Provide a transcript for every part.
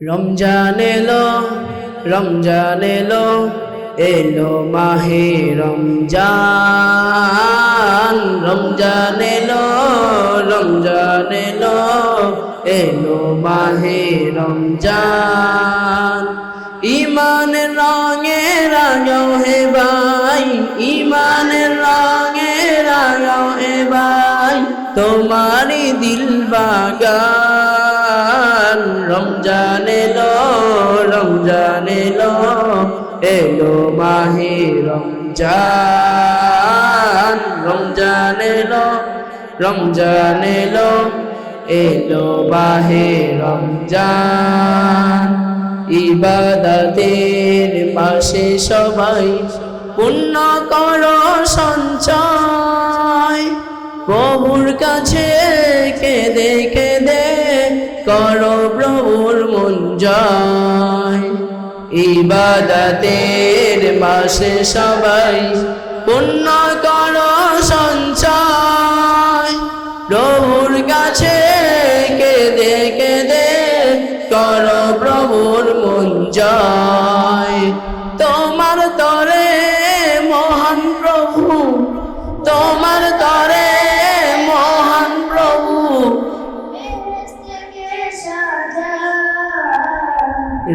রমজান এলো রমজান এলো এলো মাহে রমজান রমজান এলো রমজান এলো এলো মাহে রমজান। ইমান রঙে রাঙাও হে ভাই, ইমান রঙে রাঙাও হে ভাই, তোমারই দিল বাগান। রমজান রমজান এলো রমজান এলো এলো মাহে রমজান রমজান এলো রমজান এলো এলো মাহে রমজান। ইবাদতের পাশে সবাই পুণ্য করো সঞ্চয়। প্রভুর কাছে কেঁদে কেঁদে করো প্রভুর মন ইবাদতের মাসে সবাই পুণ্য করো সঞ্চয়। প্রভুর কাছে কেঁদে কেঁদে করো প্রভুর মন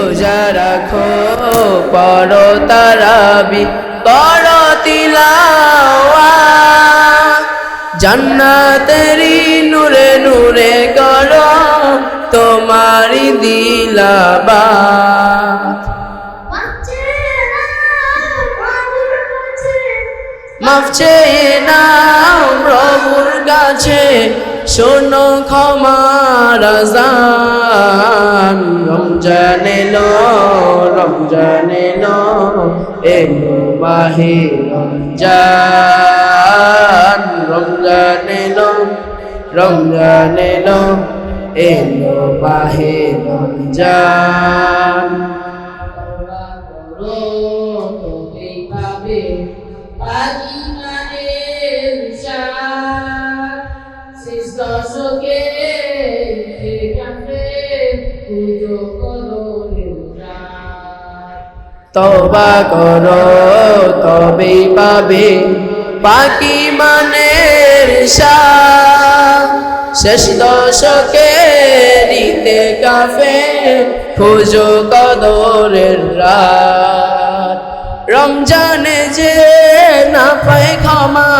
রোজা রাখো, পড়ো তারাবি করো তিলাওয়া জান্নাতেরি নূরে নূরে করো তোমারি দিলাবা মাফ চেয়ে নাও প্রভুর কাছে শোনো ক্ষমার আজান রমজান এলো রমজান এলো এলো মাহে রমজান রমজান এলো রমজান এলো এলো রমজান। তবা করো, তবেই পাবে পাকি শাহ শেষ দশকে দিতে কাফে খুঁজো কদরের রাত। রমজানে যে না পায় ক্ষমা,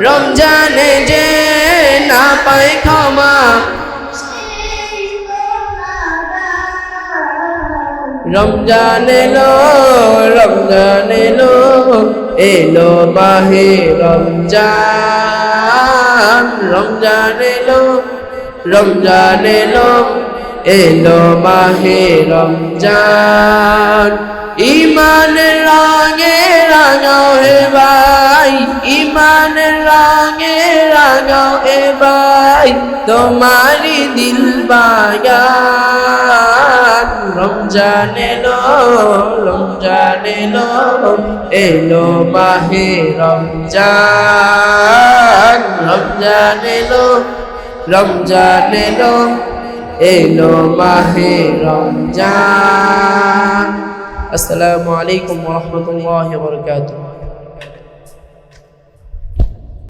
রমজানে যে রমজান এলো রমজান এলো এলো মাহে রমজান রমজান এলো রমজান এলো এলো মাহে রমজান। ইমানের রঙে রাঙাও হে ভাই ইমানের রঙে রাঙাও হে ভাই তোমারি দিল বাগান। রমজান এলো রমজান এলো এলো মাহে রমজান রমজান এলো রমজান এলো এলো মাহে রমজান আসসালামু আলাইকুম ওয়া রাহমাতুল্লাহি